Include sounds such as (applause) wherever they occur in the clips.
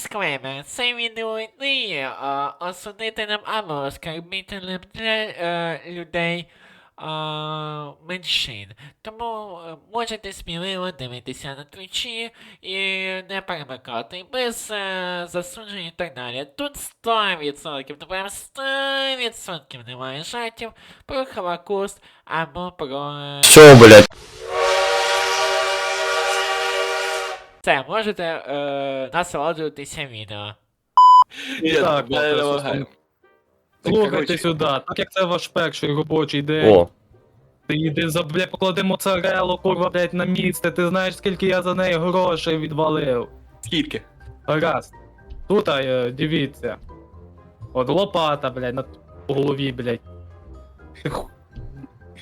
Дисклеймер. Це відео не є а, осудителем або оскарбителем для е, людей а, меншин. Тому е, можете сміливо дивитися на твічі і не перемикати без е, засуджень і так далі. Тут 100%, то прям 100% немає жартів про Холокост або про... е, Все, блядь. Це, можете е, насолоджуватися відео. І Ні, так, вимагаю. Слухайте сюди, так як це ваш перший робочий день, О, ти йди за бля, поклади моцарелу, курва, блядь, на місце, ти знаєш, скільки я за неї грошей відвалив. Скільки? Гаразд. Тут, е, дивіться. От лопата, блядь, на по голові, блядь. Ти ху-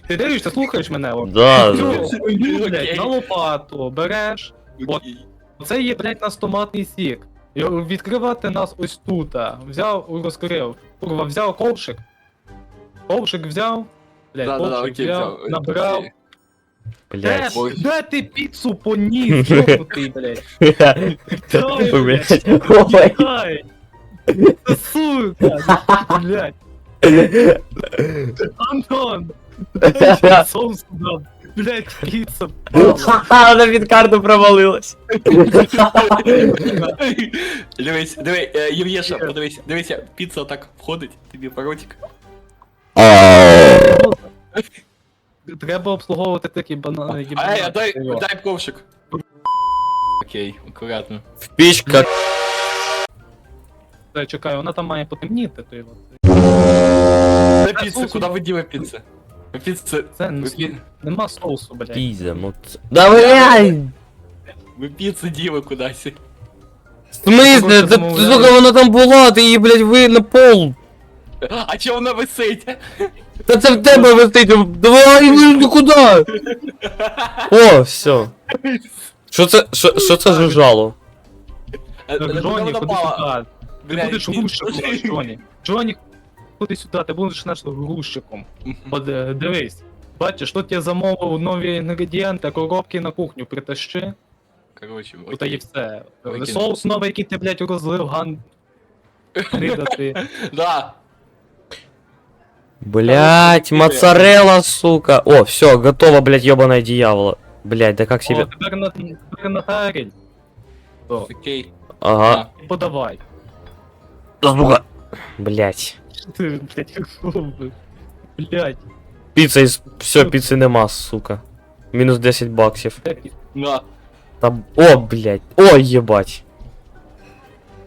Ти дивишся, слухаєш мене? От. да, Цю да. блядь, на лопату береш. От. Це є, блядь, нас томатний сік. І відкривати нас ось тут. Взяв, розкрив. Курва, взяв ковшик. Ковшик взяв. Блядь, Да, да, да, окей, взяв, взяв. набрав. Окей. Де, Блядь. Ой. де ти піцу поніс, йобнутий, (laughs) блядь? Ой. Та Сука! Блядь! (laughs) Антон! Соус сюди! Блядь, піца! (laughs) Вона від карту провалилась. (laughs) Дивись, диви, е, Євгеша, подивись, дивися, піца так входить, тобі в ротик. Треба обслуговувати такі банани. Ай, а дай, дай ковшик. Окей, акуратно. В пічка. Чекай, вона там має потемніти, то його. Де піца, куди ви діли піцу? Піца, Це не пі- нема соусу, блядь. Пізя, моц. Да блядь! ви піцу діли кудись. В смысле? Та сука, вона там була, ти її, блядь, ви на пол. А чого вона висить? Та це в тебе висить. Давай, ну куди? О, все. Що це, що, що це жужжало? Е, Так, е, Джоні, вона впала. сюди. Ти Блядь, будеш пі- грузчиком, Джоні. Джоні, ходи сюди, ти будеш наш грузчиком. От е, дивись. Бачиш, тут я замовив нові інгредієнти, коробки на кухню притащи. Короче, Тут є все. Окей. Соус новий, який ти, блядь, розлив, ган. Ридати. (laughs) Да. Блять, моцарелла, сука. О, все, готово, блять, ебаное дьявола. Блять, да как О, себе. тепер на, тепер на таріль. Окей. Ага. подавай. Сука. Блять. Ти, блядь, як робиш? Блядь, Піца із. Все, піци нема, сука. Мінус 10 баксів. де пі- На. Та. О, блять. О, єбать.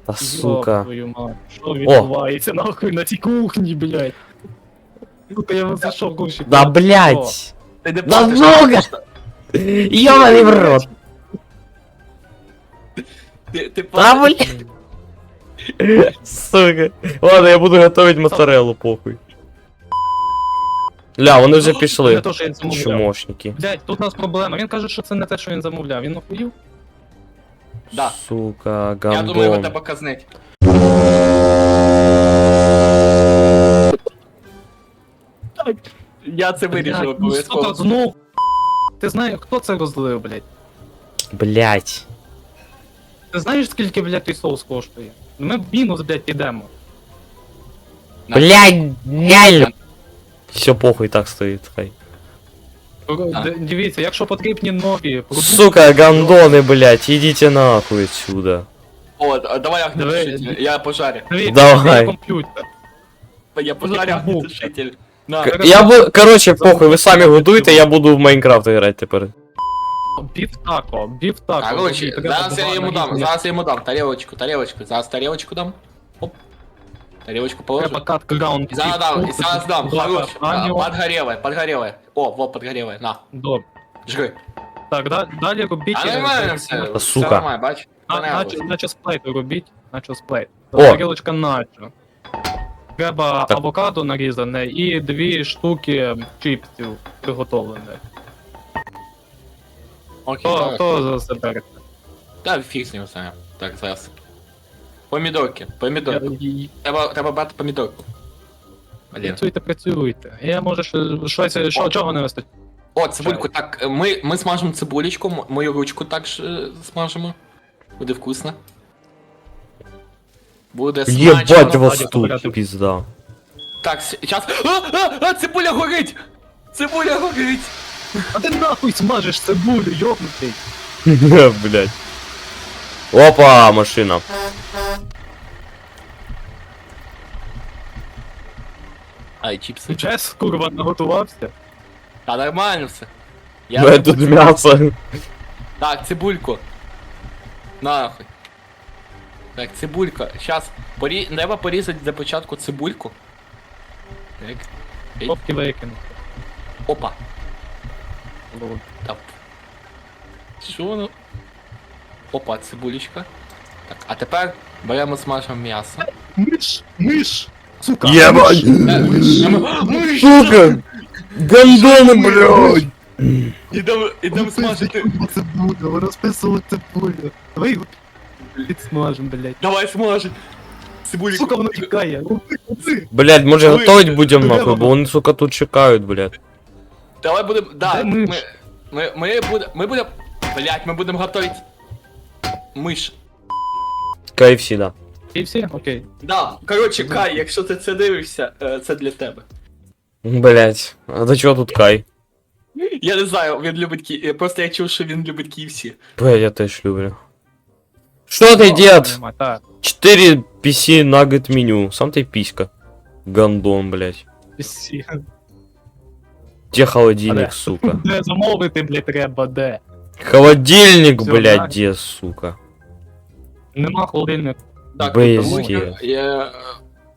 Та Йоб сука. твою мать, Що відбувається нахуй на цій кухні, блядь? Сука, я зайшов кушать. Да блять. Ти не Да платиш, сука! Ёбаный в рот. Ти, ти Да платиш? блять. Сука. Ладно, я буду готовить моцареллу, похуй. Ля, вони вже Не пішли. то, що він замовляв. Чумошники. Блядь, тут у нас проблема. Він каже, що це не те, що він замовляв. Він охуїв? Да. Сука, Я думаю, його гандон. треба казнить. Я це вирішив Блядь, ну, сука, обов'язково. знов. Ти знаєш, хто це розлив, блядь? Блять. Ти знаєш, скільки, блядь, той соус коштує? Ми в мінус, блядь, підемо. На. Блять, реально. Все похуй так стоїть, хай. Д- Дивіться, якщо потрібні нові продукти, Сука, гандоны, блять, идите нахуй отсюда. О, а давай Давай. огнетушитель. Я пожарю. дивіться, Давай. комп'ютер. Я пожарю огнетушитель. На. К- Я буду, короче, похуй, ви самі годуйте, я буду в Майнкрафт грати тепер. Біф тако, біф тако. Короче, зараз я йому дам, зараз я йому дам. Тарелочку, тарелочку. Зараз тарелочку дам. Оп. Тарелочку положу. Треба кат граунд. Зараз дам, зараз дам. Хорош. Подгорелая, подгорелая. О, вот подгорелая. На, Добре. жри. Так, да- далі робіть. А нормально все. Та Все сука. нормально, бач. наче- Наче сплейт робіть. Наче сплейт. Тарілочка наче. Треба авокадо нарізане і дві штуки чіпсів приготовлених. Окей, Хто, хто за себе берете? Та фіг з ним саме. Так, зараз. Помідорки, помідорки. Я- Треба, треба брати помідорку. Блін. Працюйте, працюйте. Я може щось, що, чого не вистачить? О, цибульку, так, ми, ми смажемо цибулечку, м- мою ручку також е, смажемо. Буде вкусно. Буде Єбать смачно. вас Надя, тут, порядок. пізда. Так, сейчас. А, а, а, цибуля горить! Цибуля горить! А ти нахуй смажеш цибулю, йобнутий. Блять. Опа, машина. Ай, чіпси. Чес, курва, наготувався. Та нормально все. Я Бля, тут м'ясо. Так, цибульку. Нахуй. Так, цибулька. Щас. Порі... Треба порізати для початку цибульку. Так. Ей. Копки викинув. Опа. Так. Що воно? Опа, цибулечка. Так, а тепер беремо смажемо м'ясо. Миш, миш, сука. Єбать! Ми Сука! Гандони, блядь! Ідемо, ідемо смажити. Цибулю, розписував цибулю. Давай його підсмажем, блядь. Давай смажить. Цибульку. Сука, воно тікає. Оці. Блять, може Ви- готовить будемо нахуй, бо вони, сука, тут чекають, блядь. Давай будемо. Да, Де ми, миш? ми, ми, будемо. Ми будемо. Блять, ми будемо готовить. Миш. KFC, да. І всі? Окей. Да, коротше, Кай, якщо ти це дивишся, е, це для тебе. Блять, а до чого тут Кай? Я не знаю, він любить кі... е, Просто я чув, що він любить KFC. Блять, я теж люблю. Що ти, дед? Нема, Так, 4 PC nugget меню. Сам ты писька. Гандон, блять. всі. Где холодильник, Але. сука? (laughs) Де замовити, блядь, треба, де? Холодильник, Всё, блять, да. где, сука? Нема холодильника. Так, тому діла. я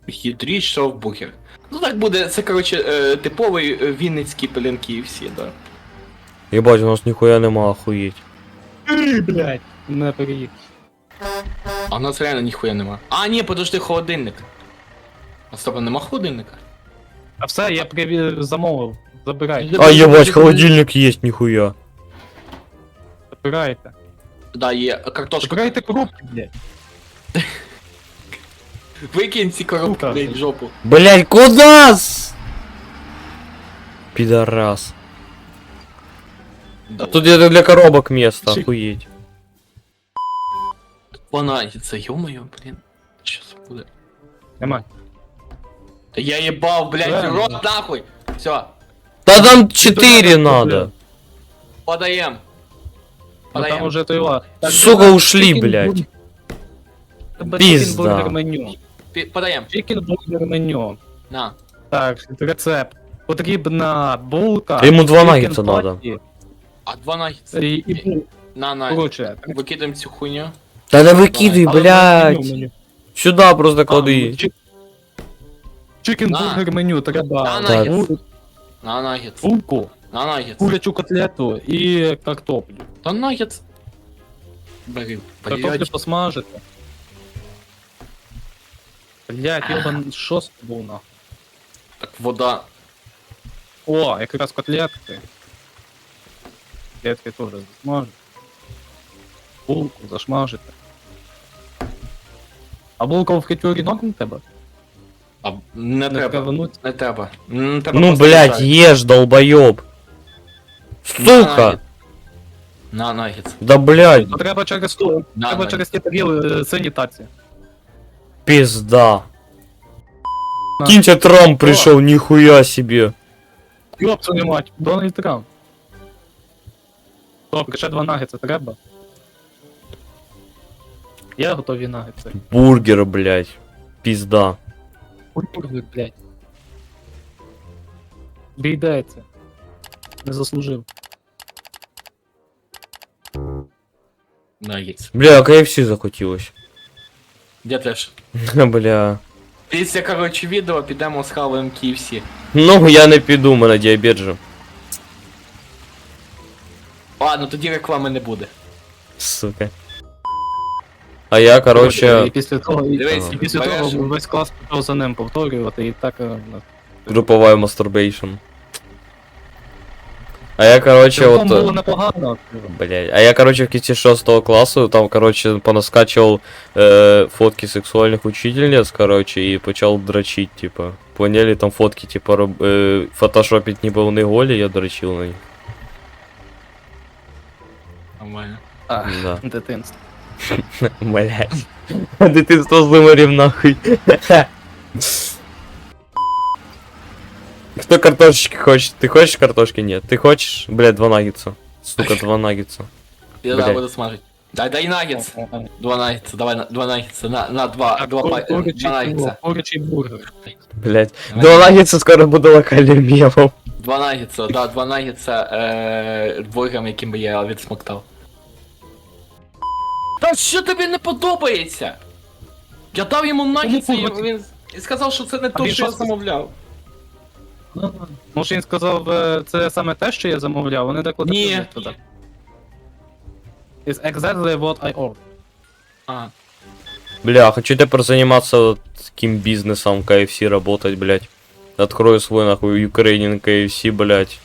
хитріш шовбухер. Ну так буде, це коротше е, типовий е, вінницький пелен KFC, да. Ебать, у нас нихуя нема охуеть. Ей, блядь. Не переїхав. А у нас реально ніхуя нема. А, ні, подожди, холодильник. А стоп, а нема холодильника? А все, я приві... замовив. Забирайте, А ебать, холодильник есть, нихуя. забирайте. Да, є картошка. Забирайте коробки, блядь. Викинь ці коробки, Сука. блядь, в жопу. Блять, куда? с- Пидорас. А тут где-то для коробок место, Чик. охуеть. Вона, це ё-моё, блін. Що це буде? Нема. Та я їбав, блядь, Правильно. рот нахуй. Все, Да там 4 Блядь. надо. подаєм. А там Подаєм. уже той ла. Так, Сука, давай, ушли, чикен блядь. бургер. Тебе Пізда. чикен-бургер меню. Пі- Подаєм. Чикен-бургер меню. На. Так, рецепт. Потрібна булка. Та йому два чикен наггетса надо. паті А два наггетса. І, і бул. На, на. Короче. Викидаємо цю хуйню. Да не выкидывай, але блядь. меню, меню. Сюда просто А, клади. чик- Чикен-бургер меню, треба На, Так. бул- На наггетс. булку, На наггетс. курячу котлету і картоплю. Та наггетс. Бери, Картоплю блядь. посмажити. Блять, йобан, що з тобою нахуй? Так, вода. О, якраз котлетки. Котлетки теж засмажити. Булку зашмажити. А булка в фритюрі норм тебе? А, не Не треба. кривануть? Не треба. Не треба Ну, просто блядь, лишай. ешь, долбоёб. На Сука! наггетс. На наггетс. Да блядь, Ну, треба через ту, На, треба на. через ті таріли е, сині таці. пизда. На. Киньте Трамп пришел, нихуя себе. Йоп, твою мать, Дональд Трамп. Добре, ще два нагетса треба. Я готові нагетси. Бургер, блядь. Пизда. Бургер, блядь. Бійдається. Не заслужив. Наггетс. Бля, KFC захотілось. Де теж? Бля. Після, коротше, відео підемо схаваємо KFC. Ну, я не піду, мене діабет же. Ладно, тоді реклами не буде. Сука. А я, короче, І після того, і, Дивись, і після береш- того весь клас почав за ним повторювати, і так. е, ну, групповая мастурбейшн. А я, короче, Цілком вот... було непогано. Блять. А я, короче, в кінці 6 класу там, короче, понаскачивал э, фотки сексуальных учительниц, короче, и почал дрочить, типа. Поняли, там фотки, типа, роб, э, фотошопить ніби вони голі, я дрочил на них. Нормально. А, Да. дитинство. (laughs) Блять. Дитинство злимарів нахуй. (laughs) Кто картошечки хочет? Ты хочешь картошки? Нет. Ты хочешь? Блядь, два наггетса. Сука, два наггетса. Я да, буду смажить. Дай, дай наггетс. Два наггетса, давай на, два наггетса, на, на два, два, два наггетса. курячий бургер. Блядь. Два наггетса скоро буде локальним мемом. Два наггетса, да, два наггетса е, бургером, яким би я відсмоктав. Та що тобі не подобається? Я дав йому наггетса, і він сказав, що це не то, що я замовляв. Може він сказав, е, це саме те, що я замовляв, вони деколи Ні. туди. It's exactly what I ordered. А. Бля, хочу теперь заниматься таким бизнесом KFC работать, блядь. Открою свой нахуй Ukrainian KFC, блядь.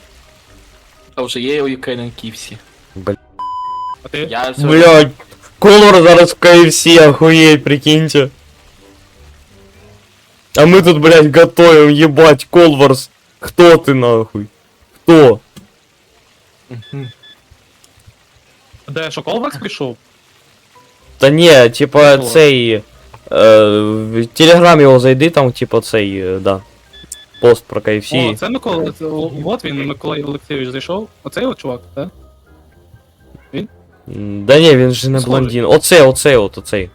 А вже є у Ukrainian KFC. А ти? Я все... Блядь, Колор зараз в KFC, охуеть, прикиньте. А мы тут, блядь, готовим, ебать, Колворс. Кто ты нахуй? Кто? Де що Колвакс прийшов? Та не, типа цей. Е, в Телеграм його зайди, там, типа цей, е, да. Пост про О, KFC. це Микола, це, от він, Микола Олексійович зайшов. Оцей от чувак, так? Да ні, він же не Схожий. блондин. Оцей, оцей, от оцей.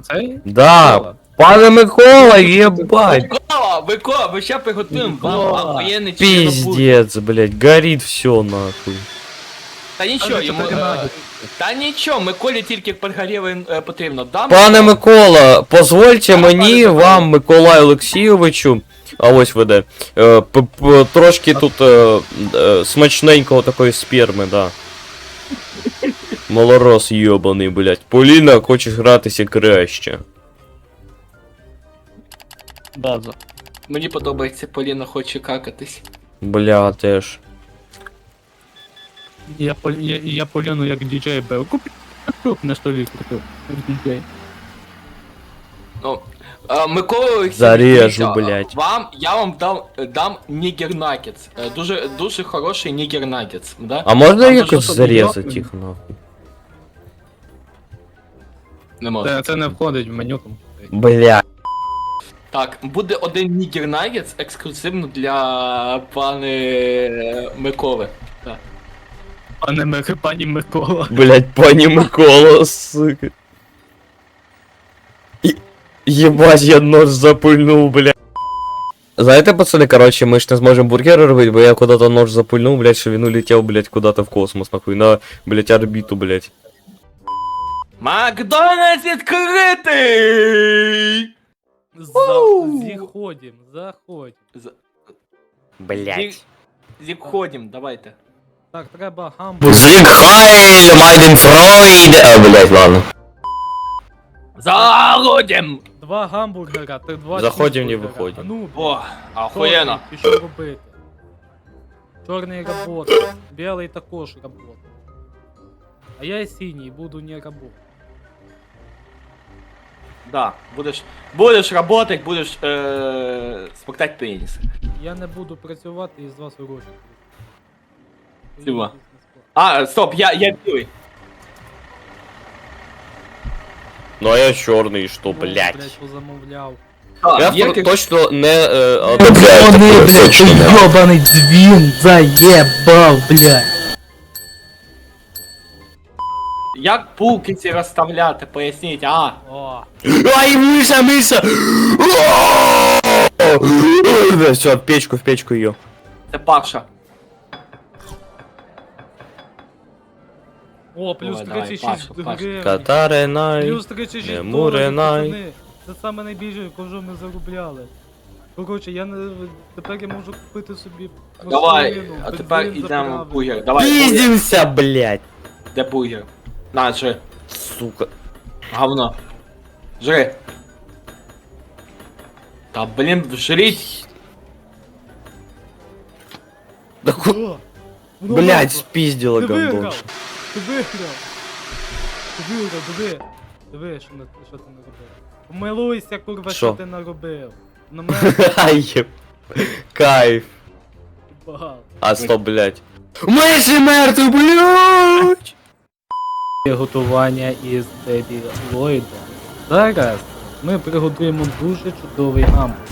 Оцей? Да, Микола. пане Микола, єбать. Микола, Микола, ми ще приготуємо вам Микола. охуєнний чорнобургер. Пиздец, блядь, горит все нахуй. Та нічого, йому... е. Та нічого, Миколі тільки підгоріли е, потрібно. Дам Пане Микола, позвольте А, мені, пане вам, Миколаю Олексійовичу, а ось веде, е, п- п- трошки тут е, е, смачненького такої сперми, да. (laughs) Малорос йобаний, блядь. Поліна, хочеш гратися краще. База. Мені подобається, Поліна хоче какатись. Бля, теж. Я, пол- я, я Поліну як діджей бив. Купив (laughs) на столі купив. Як діджей. Ну, е, Микола Олексійович, Зарежу, дивіться, блядь. Вам, я вам дам, дам нігер наггетс. Е, Дуже, дуже хороший нігер наггетс, да? А можна А якось може, щоб зарізати його- їх нахуй? Не можу. Це, це не входить в меню там. Бля. Так, буде один нігер наггетс ексклюзивно для пани Миколи. Так. Пане Мик, пані Микола. Блять, пані Микола, сука. І- Єбать, я нож запульнув, блядь. Знаєте, пацани, короче, ми ж не зможемо бургери робити, бо я куда-то нож запульнув, блядь, що він улетів, блядь, куда-то в космос, нахуй, на, блядь, орбіту, блядь. Макдональдс відкритий! Заходим, заходим. З- Блядь. Зіходім, давайте. Так, треба гамбургер. Зиг Хайль, Майден Фройд. А, блядь, ладно. Заходім! Два гамбургера, ти два Заходим, не чизбургера. А Ну, О, охуєнно. Чорний, І що робити? Чорний работає, білий також работає. А я синій, буду не работать. Да, будеш, будеш работать, будеш е, смоктать пеніс. Я не буду працювати і з вас гроші. Спасибо. А, стоп, я, я білий. Ну а я чорний, що, блядь. Блять, позамовляв. Я є точно не... Е, а, Вони, блядь, йобаний двін заєбав, блядь. Як пулки ці розставляти, поясніть, а? О, Ай, миша, миша! Все, в печку, в печку ее. Це Паша. о, плюс Давай, давай, 36 Паша, Паша. гривень. Катаринай. Плюс 36 Не доларів, муринай. пацани. Це саме найбільше, кого ми заробляли. Коротше, я не... Тепер я можу купити собі Давай, машину, а бензин тепер йдемо заправити. в бургер. Давай, бургер. Пиздимся, блядь. Де бургер? На, жри. Сука. Говно. Жри. Та блін, жріть. Да ку... О, воно Блядь, виграв. спиздила Ти гандон. виграв! Ти виграв! Ти виграв, диви! Диви, що, не, що ти наробив. Помилуйся, курва, що, Що? ти наробив. На (laughs) мене Ай. Кайф. багато. А, стоп, блядь. Месси мертвый, блядь! готування із Дебі Ллойдом. Зараз ми приготуємо дуже чудовий гамбургер.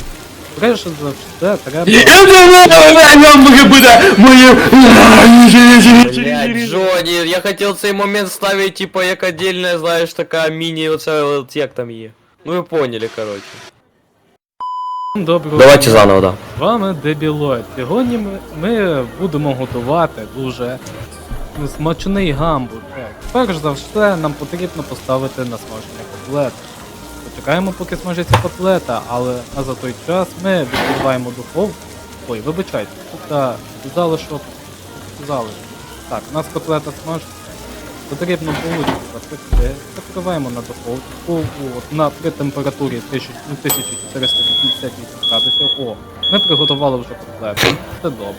Перше за все треба. Блять, Джонни, я хотел цей момент ставить, типа, як отдельная, знаешь, такая мини, оце, от як там є. Ну ви поняли, короче. Доброго Давайте дня. заново, да. З вами Дебілойд. Сьогодні ми, ми будемо готувати дуже смачний гамбургер. Перш за все, нам потрібно поставити на смаження котлет. Почекаємо, поки смажиться котлета, але а за той час ми відкриваємо духовку. Ой, вибачайте, тут залишок. Залишок. Так, у нас котлета смажиться. Потрібно булочку запекти. Закриваємо на духовку от, на при температурі 1000 ну, 1488 градусів. О, ми приготували вже котлету. Це добре.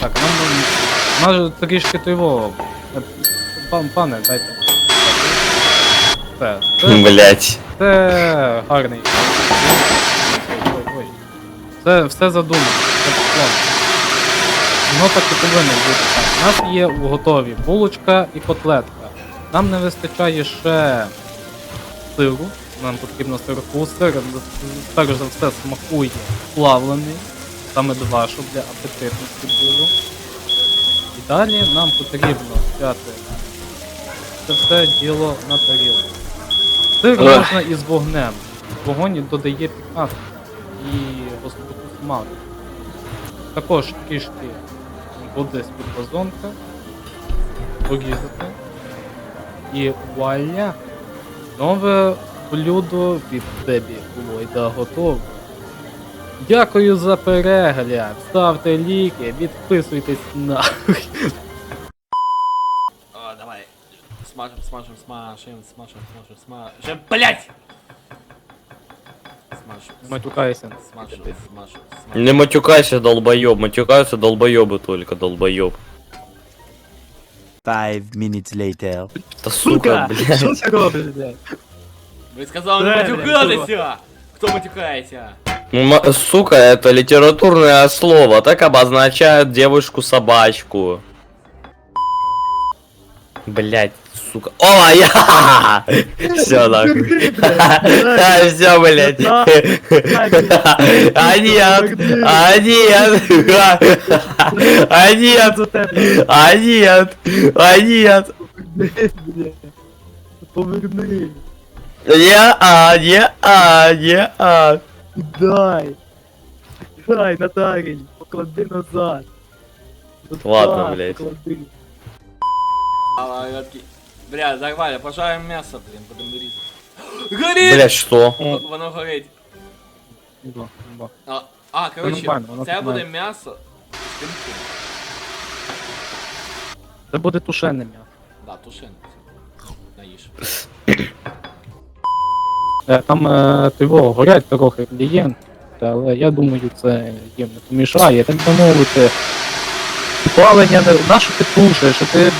Так, нам нам трішки тривого. Е, пане, дайте. Це, це, (laughs) Блять. це гарний. Ой, ой, ой. Це все задумано. Це план. Воно так і повинно бути. У нас є готові булочка і котлетка. Нам не вистачає ще сиру. Нам потрібно сирку. Сир, перш за все, смакує плавлений. Саме два, щоб для апетитності було. І далі нам потрібно взяти це все діло на тарілку. Сир Ой. можна із вогнем. Вогонь додає пікантності і гостроту смаку. Також трішки води з-під вазонка. Порізати. І вуаля! Нове блюдо від Дебі Ллойда готове. Дякую за перегляд. Ставте ліки, підписуйтесь на. (laughs) Смажем, смажем, смажем, смажем, смажем. Блять! Смажем. Матюкайся. Смажем, смажем, смажем. Не матюкайся, долбоёб. Матюкаются долбоёбы только, долбоёб. Five minutes later. Да сука, блядь. це робиш, блядь? Ви сказали не Правильно, матюкатися! Хто матюкається? Ну, Сука, это литературное слово, так обозначает девушку-собачку. Блять, сука. О, я! (laughs) Все, нахуй. Все, блять. (laughs) А нет! А нет! А нет! А нет! А нет! Поверни. Не, а, не, а, не, а. Дай. Дай, Наталій, поклади назад. Ладно, блядь. поклади. Бля, нормально, пожарим м'ясо, блін, будемо різати. Горить! Блять, что? Воно горить. Ба, ба. А, а коротше, нормально, воно це буде м'ясо з. Це буде тушене м'ясо. Да, тушин. Наїж. Е, Там е, тиво горять трохи клієнти, але я думаю, це їм не помішає. Так би мовити, опалення не. Нащо ти тушиш? А Ти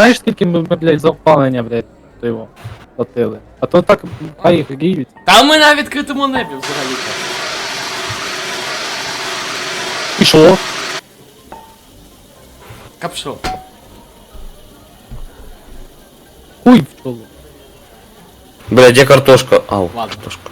знаєш, скільки ми, ми, блядь, за опалення, блядь, тиво платили? А то так хай їх гріють. Та ми на відкритому небі взагалі. І що? Капшо. Хуй в чоло. Бля, где картошка? Ау, Ладно. картошка.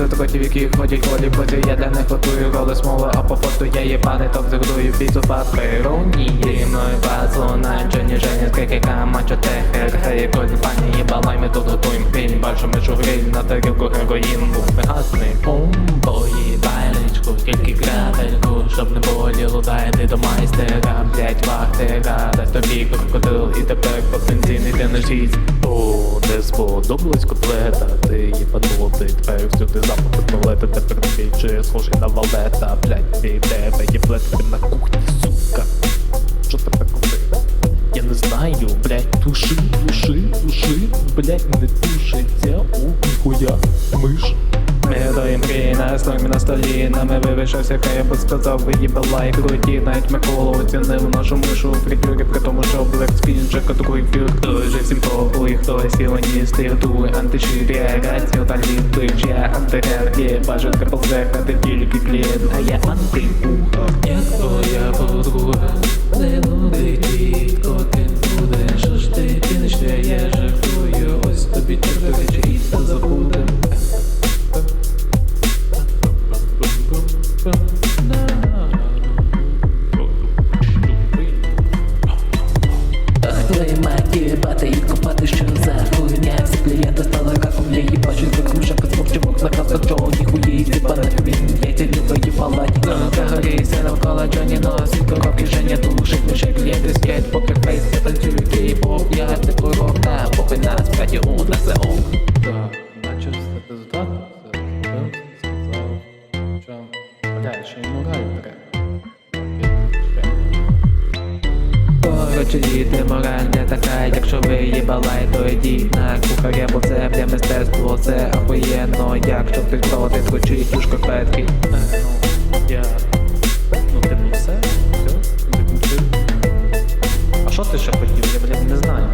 Піцу трохи які ходять голі поти Я для них готую роли смоли, а по фото я єбаний топ згодую піцу папероні Зі мною пацана, Джоні Женя, скрикика, мачо техер Хей, коль пані, їбалай, ми тут готуєм фільм. Бачимо, що гриль на тарілку героїн Був негасний пум, поїбайлечку Тільки крапельку, щоб не боліло, дайте до майстера Блять, вахтера, дасть тобі крокодил І тепер потенційний ти О, не сподобалась котлета, ти їбанутий Тепер всюди запах туалета, тепер більше схожий на валета. Блять, від тебе є плетки на кухні, сука. Що тебе робити? Я не знаю, блять, туши, туши, туши, блять, не тушиться, у ніхуя, миш Ми доїм мрії на стормі на столі Нами вивішався кайбут сказав виїбала і круті Навіть Микола оцінив нашу мишу. У фритюрі При тому, що Black Skin вже катрує фюр Хтось же всім похуй, хтось сілоніст Тиртує антиширі, рацію та ліптич Я антиренки, бажан каплзе, хати тільки клієнт А я антипуха Я твоя подруга Не нуди, якщо ви їбалай, то йдіть на кухаря, бо це бля мистецтво, це ахуєнно, якщо ти проти, звучить у шкарпетки. Е, Ну, я... Ну, типу, все, все, закінчив. А що ти ще хотів? Я, блядь, не знаю.